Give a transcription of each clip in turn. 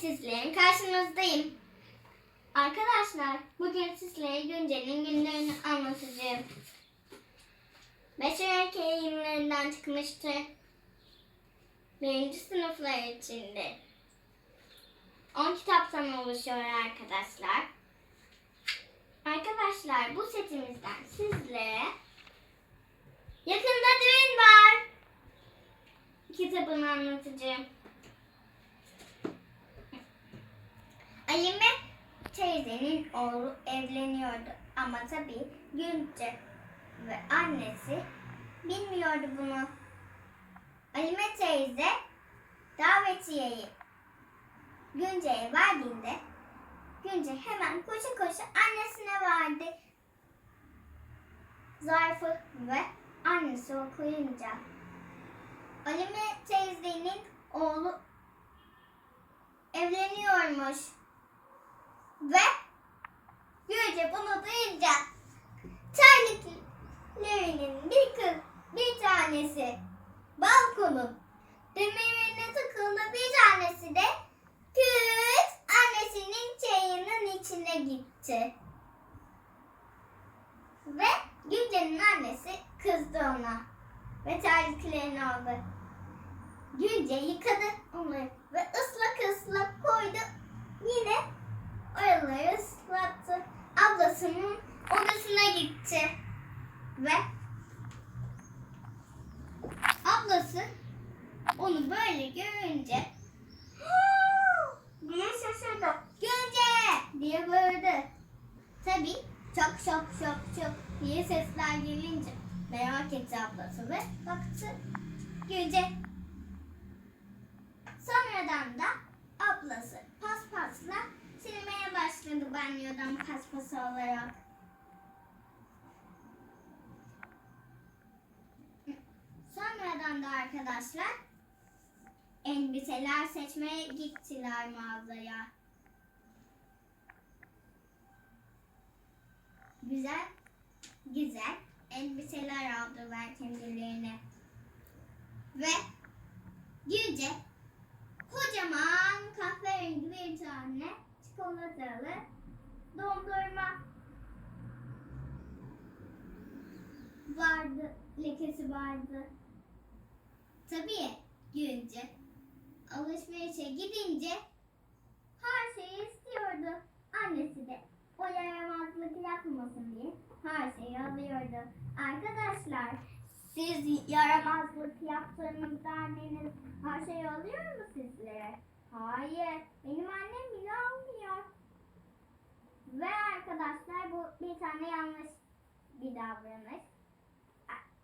sizlerin karşınızdayım. Arkadaşlar bugün sizlere Güncel'in günlerini anlatacağım. Beşer erkeği yayınlarından çıkmıştı. Birinci sınıflar içinde. 10 kitaptan oluşuyor arkadaşlar. Arkadaşlar bu setimizden sizlere yakında düğün var. Kitabını anlatacağım. Alime teyzenin oğlu evleniyordu ama tabii Gülce ve annesi bilmiyordu bunu. Alime teyze davetiyeyi Günce'ye verdiğinde Günce hemen koşa koşa annesine verdi. Zarfı ve annesi okuyunca Alime teyzenin oğlu evleniyormuş. Ve Gülce bunu duyunca terliklerinin bir kız bir tanesi balkonun demirine takıldı bir tanesi de küt annesinin çayının içine gitti. Ve Gülce'nin annesi kızdı ona ve terliklerini aldı. Gülce yıkadı onları ve ıslak ıslak koydu. Yine Ve ablası onu böyle görünce diye şaşırdı. Gülce diye bağırdı. Tabii çok çok çok çok diye sesler gelince merak etti ablası ve baktı Gülce Sonradan da ablası paspasla silmeye başladı banyodan paspas olarak. Sonradan da arkadaşlar elbiseler seçmeye gittiler mağazaya. Güzel, güzel elbiseler aldılar kendilerine. Ve Gülce kocaman kahverengi bir tane çikolatalı dondurma vardı, lekesi vardı. Tabii Gülce alışverişe gidince her şeyi istiyordu. Annesi de o yaramazlık yapmasın diye her şeyi alıyordu. Arkadaşlar siz yaramazlık yaptığınızda anneniz her şeyi alıyor mu sizlere? Hayır. Benim annem bile almıyor. Ve arkadaşlar bu bir tane yanlış bir davranış.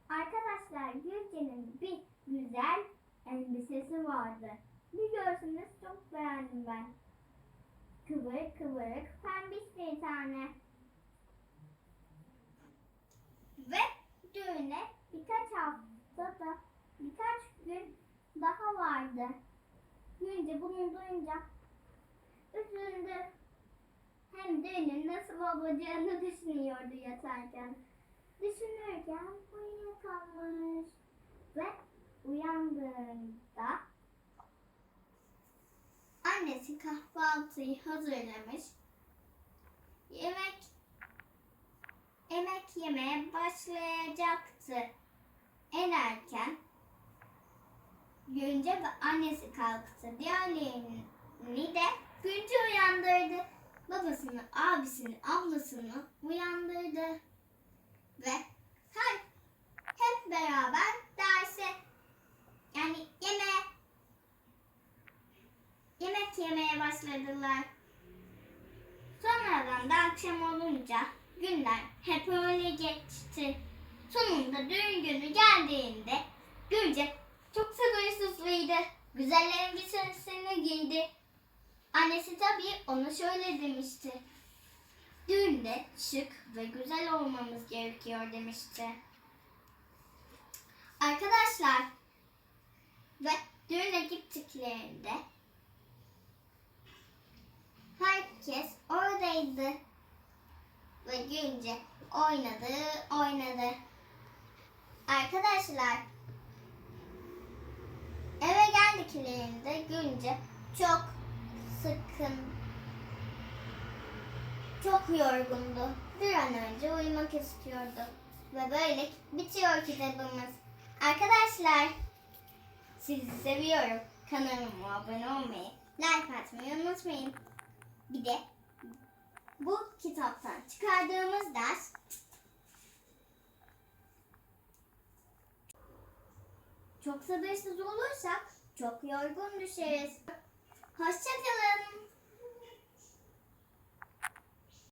Arkadaşlar Gülce'nin bir güzel elbisesi vardı. Biliyorsunuz çok beğendim ben. Kıvırık kıvırık pembiş bir tane. Ve düğüne birkaç hafta da birkaç gün daha vardı. Günce bunu duyunca üzüldü. Hem düğünün nasıl olacağını düşünüyordu yatarken. Düşünürken uyuyakalmış. Ve uyandığında annesi kahvaltıyı hazırlamış. Yemek yemek yemeye başlayacaktı. En erken Günce ve annesi kalktı. Diğerlerini de Günce uyandırdı. Babasını, abisini, ablasını uyandırdı. Ve her, hep beraber derse yani yemeğe yemek yemeye başladılar. Sonradan da akşam olunca günler hep öyle geçti. Sonunda düğün günü geldiğinde Gülce çok sabırsızlıydı. Güzel elbisesini giydi. Annesi tabii ona şöyle demişti. Düğünde şık ve güzel olmamız gerekiyor demişti. Arkadaşlar ve düğüne gittiklerinde herkes oradaydı. Ve Günce oynadı, oynadı. Arkadaşlar eve geldiklerinde Günce çok sıkkın. Çok yorgundu. Bir an önce uyumak istiyordu. Ve böyle bitiyor kitabımız. Arkadaşlar sizi seviyorum. Kanalıma abone olmayı, like atmayı unutmayın. Bir de bu kitaptan çıkardığımız ders çok sabırsız olursak çok yorgun düşeriz. Hoşçakalın.